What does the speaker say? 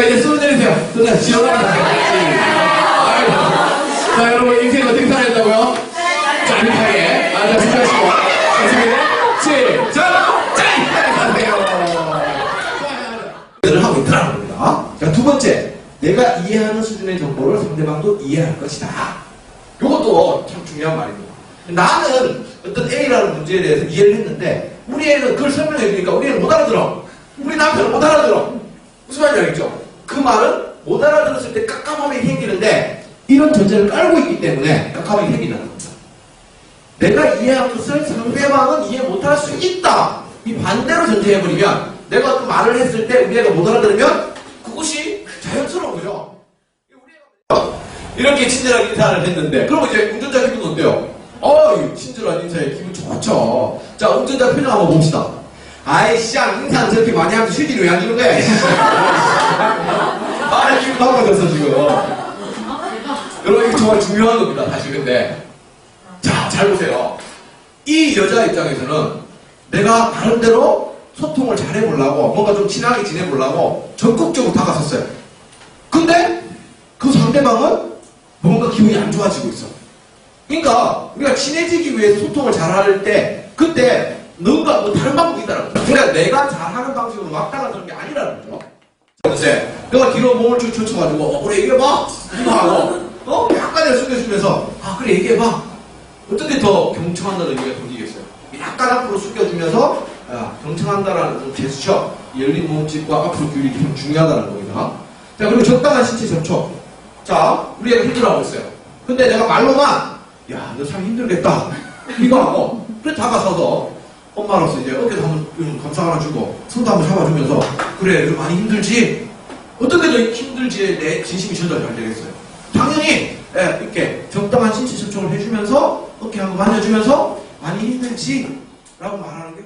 자, 이제 손 내리세요. 시원하게. 아이고. 자, 여러분, 인생 어떻게 살아야 된다고요? 짜릿하게. 아, 자, 준비하시고. 자, 시작! 짜릿하게 사세요. 를 하고 겁니다. 자, 두 번째. 내가 이해하는 수준의 정보를 상대방도 이해할 것이다. 이것도 참 중요한 말입니다. 나는 어떤 A라는 문제에 대해서 이해를 했는데, 우리 애는 그걸 설명해 주니까 우리 애는 못 알아들어. 우리 남편은 못 알아들어. 무슨 말인지 알겠죠? 그 말은 못 알아들었을 때 깝깝함이 생기는데, 이런 전제를 깔고 있기 때문에 깝깝함이 생기는 겁니다. 내가 이해한 것을 상대방은 이해 못할 수 있다. 이 반대로 전제해버리면 내가 어떤 말을 했을 때 우리 애가 못 알아들으면 그것이 자연스러운 거죠. 애가 이렇게 친절하게 인사를 했는데 그럼 이제 운전자 기분 어때요? 어, 친절한 인사에 기분 좋죠. 자, 운전자 표정 한번 봅시다. 아이씨, 인사는 저렇게 많이 하면 휴지를 왜안 주는 거야? 아, 기분 나빠졌어, 지금. 여러분, 이거 정말 중요한 겁니다, 사실 근데. 자, 잘 보세요. 이 여자 입장에서는 내가 나름대로 소통을 잘 해보려고, 뭔가 좀 친하게 지내보려고 적극적으로 다가섰어요. 근데 그 상대방은 뭔가 기분이 안 좋아지고 있어. 그러니까 우리가 친해지기 위해서 소통을 잘 할 때, 그때 뭔가 뭐 다른 방법이 거죠. 그러니까 내가 잘하는 방식으로 왔다가 그런 게 아니라는 거죠. 글쎄, 내가 뒤로 몸을 쭉 젖혀가지고, 어, 그래, 얘기해봐! 이거 하고, 어, 약간을 숙여주면서, 아, 그래, 얘기해봐! 어떻게 더 경청한다는 의미가 생기겠어요? 약간 앞으로 숙여주면서 아, 경청한다라는 좀 제스처, 열린 몸집과 앞으로 기울이기 좀 중요하다는 겁니다. 자 그리고 적당한 신체 접촉. 자 우리 애가 힘들어하고 있어요. 근데 내가 말로만 야 너 참 힘들겠다 이거 하고 그래 다가서서 엄마로서 이제 어깨도 한번 좀 감싸 안아주고 손도 한번 잡아주면서 그래 너 많이 힘들지? 어떻게 더 힘들지에 내 진심이 전달 잘 되겠어요? 당연히 예, 이렇게 적당한 신체 접촉을 해주면서 어깨 한번 만져주면서 많이 힘들지? 라고 말하는 게